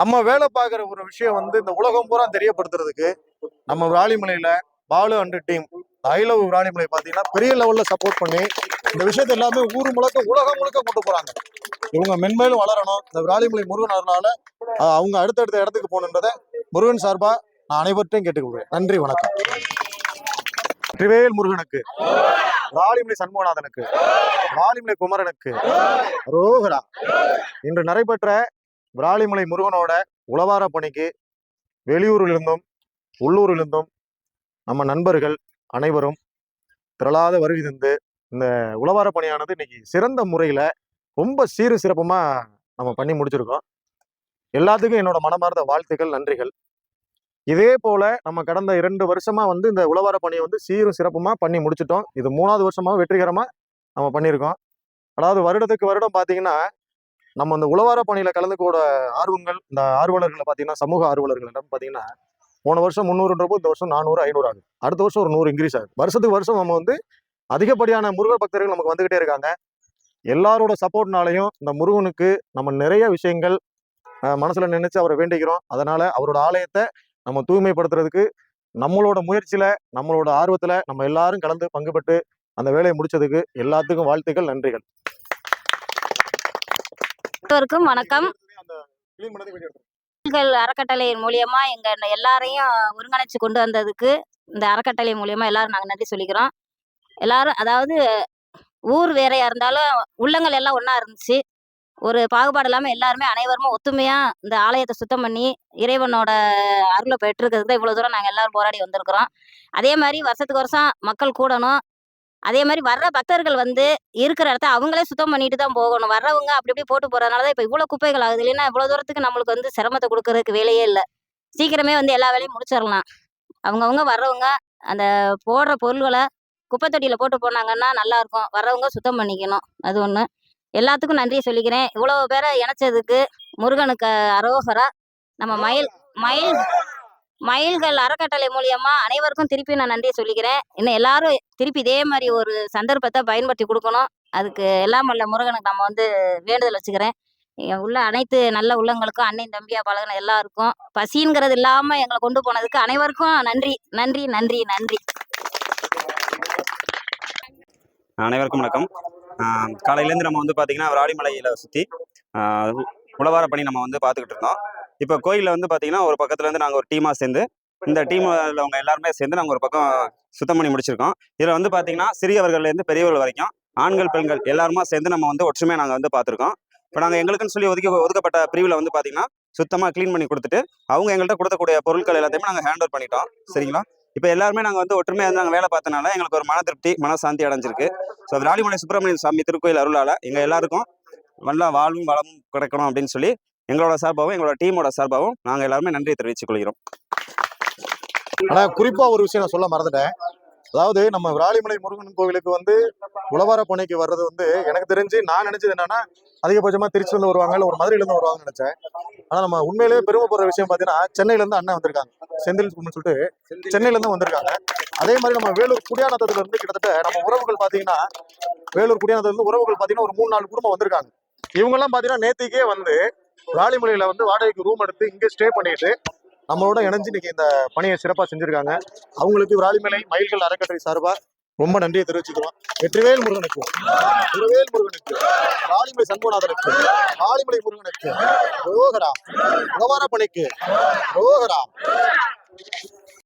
நம்ம வேலை பார்க்குற ஒரு விஷயம் வந்து இந்த உலகம் பூரா தெரியப்படுத்துறதுக்கு நம்ம விராலிமலையில Balu and team I love Viralimalai பார்த்தீங்கன்னா பெரிய லெவலில் சப்போர்ட் பண்ணி இந்த விஷயத்தை எல்லாமே ஊர் முழுக்க உலகம் முழுக்க கொண்டு போறாங்க. இவங்க மென்மேலும் வளரணும். இந்த விராலிமலை முருகன் அதனால அவங்க அடுத்தடுத்த இடத்துக்கு போகணுன்றதை முருகன் சார்பா நான் அனைவர்கிட்டையும் கேட்டுக்கொள்கிறேன். நன்றி வணக்கம். வெற்றிவேல் முருகனுக்கு வாலிமலை சண்முகநாதனுக்கு வாலிமலை குமரனுக்கு ரோகரா இன்று நடைபெற்ற விராலிமலை முருகனோட உளவார பணிக்கு வெளியூரிலிருந்தும் உள்ளூரிலிருந்தும் நம்ம நண்பர்கள் அனைவரும் திரளாத வருகை தந்து இந்த உளவார பணியானது இன்னைக்கு சிறந்த முறையில் ரொம்ப சீரு சிறப்புமாக நம்ம பண்ணி முடிச்சிருக்கோம். எல்லாத்துக்கும் என்னோட மனமார்ந்த வாழ்த்துக்கள் நன்றிகள். இதே போல நம்ம கடந்த இரண்டு வருஷமா வந்து இந்த உளவார பணியை வந்து சீரும் சிறப்புமா பண்ணி முடிச்சிட்டோம். இது மூணாவது வருஷமா வெற்றிகரமா நம்ம பண்ணியிருக்கோம். அதாவது வருடத்துக்கு வருடம் பார்த்தீங்கன்னா நம்ம அந்த உளவார பணியில கலந்துக்கூட ஆர்வங்கள் இந்த ஆர்வலர்களை பார்த்தீங்கன்னா சமூக ஆர்வலர்களிடம் பார்த்தீங்கன்னா போன வருஷம் முந்நூறுன்றப்போ இந்த வருஷம் நானூறு ஐநூறு ஆகுது. அடுத்த வருஷம் ஒரு நூறு இன்க்ரீஸ் ஆகுது. வருஷத்துக்கு வருஷம் நம்ம வந்து அதிகப்படியான முருக பக்தர்கள் நமக்கு வந்துகிட்டே இருக்காங்க. எல்லாரோட சப்போர்ட்னாலையும் இந்த முருகனுக்கு நம்ம நிறைய விஷயங்கள் மனசுல நினைச்சு அவரை வேண்டிக்கிறோம். அதனால அவரோட ஆலயத்தை நம்ம தூய்மைப்படுத்துறதுக்கு நம்மளோட முயற்சியில நம்மளோட ஆர்வத்துல நம்ம எல்லாரும் கலந்து பங்கு பெற்று அந்த வேலையை முடிச்சதுக்கு எல்லாத்துக்கும் வாழ்த்துக்கள் நன்றிகள். அனைவருக்கும் வணக்கம். அறக்கட்டளையின் மூலியமா எங்க எல்லாரையும் ஒருங்கிணைச்சு கொண்டு வந்ததுக்கு இந்த அறக்கட்டளை மூலியமா எல்லாரும் நாங்க நன்றி சொல்லிக்கிறோம். எல்லாரும் அதாவது ஊர் வேறையா இருந்தாலும் உள்ளங்கள் எல்லாம் ஒன்னா இருந்துச்சு. ஒரு பாகுபாடு இல்லாம எல்லாருமே அனைவருமே ஒத்துமையா இந்த ஆலயத்தை சுத்தம் பண்ணி இறைவனோட அருளை பெற்றிருக்கிறதுக்கு தான் இவ்வளவு தூரம் நாங்க எல்லாரும் போராடி வந்திருக்கிறோம். அதே மாதிரி வருஷத்துக்கு வருஷம் மக்கள் கூடணும். அதே மாதிரி வர்ற பக்தர்கள் வந்து இருக்கிற இடத்த அவங்களே சுத்தம் பண்ணிட்டு தான் போகணும். வர்றவங்க அப்படி இப்படி போட்டு போறதுனால தான் இப்போ இவ்வளோ குப்பைகள் ஆகுது இல்லைன்னா இவ்வளோ தூரத்துக்கு நம்மளுக்கு வந்து சிரமத்தை கொடுக்கறதுக்கு வேலையே இல்லை. சீக்கிரமே வந்து எல்லா வேலையும் முடிச்சிடலாம் அவங்கவுங்க வர்றவங்க அந்த போடுற பொருள்களை குப்பை தொட்டியில் போட்டு போனாங்கன்னா நல்லா இருக்கும். வர்றவங்க சுத்தம் பண்ணிக்கணும். அது ஒன்று எல்லாத்துக்கும் நன்றியை சொல்லிக்கிறேன். இவ்வளோ பேரை இணைச்சதுக்கு முருகனுக்கு அரோகரா. நம்ம மயில் மயில் மயில்கள் அறக்கட்டளை மூலியமா அனைவருக்கும் திருப்பி நான் நன்றியை சொல்லிக்கிறேன். இன்னும் எல்லாரும் திருப்பி இதே மாதிரி ஒரு சந்தர்ப்பத்தை பயன்படுத்தி கொடுக்கணும். அதுக்கு எல்லாம் வல்ல முருகனுக்கு நம்ம வந்து வேண்டுதல் வச்சுக்கிறேன். உள்ள அனைத்து நல்ல உள்ளங்களுக்கும் அண்ணன் தம்பியா பழகின எல்லாருக்கும் பசிங்கிறது இல்லாம எங்களை கொண்டு போனதுக்கு அனைவருக்கும் நன்றி நன்றி நன்றி நன்றி. அனைவருக்கும் வணக்கம். காலையிலேருந்து நம்ம வந்து பார்த்தீங்கன்னா விராடிமலையில் சுற்றி உழவார பணி நம்ம வந்து பார்த்துக்கிட்டு இருந்தோம். இப்போ கோயிலில் வந்து பார்த்தீங்கன்னா ஒரு பக்கத்துலேருந்து நாங்கள் ஒரு டீமாக சேர்ந்து இந்த டீமில் அவங்க எல்லாருமே சேர்ந்து நாங்கள் ஒரு பக்கம் சுத்தம் பண்ணி முடிச்சிருக்கோம். இதில் வந்து பார்த்தீங்கன்னா சிறியவர்கள்லேருந்து பெரியவர்கள் வரைக்கும் ஆண்கள் பெண்கள் எல்லாருமா சேர்ந்து நம்ம வந்து ஒற்றுமையாக நாங்கள் வந்து பார்த்துருக்கோம் இப்போ நாங்கள் எங்களுக்குன்னு சொல்லி ஒதுக்கி ஒதுக்கப்பட்ட பிரிவில் வந்து பார்த்தீங்கன்னா சுத்தமாக க்ளீன் பண்ணி கொடுத்துட்டு அவங்க எங்கள்கிட்ட கொடுக்கக்கூடிய பொருட்கள் எல்லாத்தையுமே நாங்கள் ஹேண்ட் ஓவர் பண்ணிட்டோம். சரிங்களா? இப்போ எல்லாருமே நாங்கள் வந்து ஒற்றுமையாக இருந்து நாங்கள் வேலை பார்த்தனால எங்களுக்கு ஒரு மன திருப்தி மனசாந்தி அடைஞ்சிருக்கு. ஸோ விராலிமலை சுப்பிரமணியன் சாமி திருக்கோயில் அருளால் எங்கள் எல்லாருக்கும் நல்லா வாழ்வும் வளமும் கிடைக்கணும் அப்படின்னு சொல்லி எங்களோட சார்பாகவும் எங்களோட டீமோட சார்பாகவும் நாங்கள் எல்லாருமே நன்றி தெரிவித்துக் கொள்கிறோம். ஆனா குறிப்பா ஒரு விஷயம் நான் சொல்ல மறந்துட்டேன். அதாவது நம்ம விராலிமலை முருகன் கோவிலுக்கு வந்து உழவார பணிக்கு வர்றது வந்து எனக்கு தெரிஞ்சு நான் நினைச்சது என்னன்னா அதிகபட்சமா திருச்சியில வருவாங்க இல்ல ஒரு மதுரையில இருந்து வருவாங்கன்னு நினைச்சேன். ஆனா நம்ம உண்மையிலேயே பெருமைப்படுற விஷயம் பாத்தீங்கன்னா சென்னையில இருந்து அண்ணன் வந்திருக்காங்க. செந்தில் சொல்லிட்டு சென்னையில இருந்து வந்திருக்காங்க. அதே மாதிரி நம்ம வேலூர் குடியானத்துல இருந்து கிட்டத்தட்ட நம்ம உறவுகள் பாத்தீங்கன்னா வேலூர் குடியானத்துல இருந்து உறவுகள் பாத்தீங்கன்னா ஒரு மூணு நாலு குடும்பம் வந்திருக்காங்க. இவங்க எல்லாம் பாத்தீங்கன்னா நேத்திக்கே வந்து விராலிமலையில வந்து வாடகைக்கு ரூம் எடுத்து இங்கே ஸ்டே பண்ணிட்டு நம்மளோட இணைஞ்சு இன்னைக்கு இந்த பணியை சிறப்பா செஞ்சிருக்காங்க. அவங்களுக்கு ராலிமலை மயில்கள் அறக்கட்டளை சார்பா ரொம்ப நன்றியை தெரிவிச்சுக்கிறோம். வெற்றிவேல் முருகனுக்கு வெற்றிவேல் முருகனுக்கு காளிமலை சண்முகநாதனுக்கு காளிமலை முருகனுக்கு ரோகரா உழவார பணிக்கு ரோகரா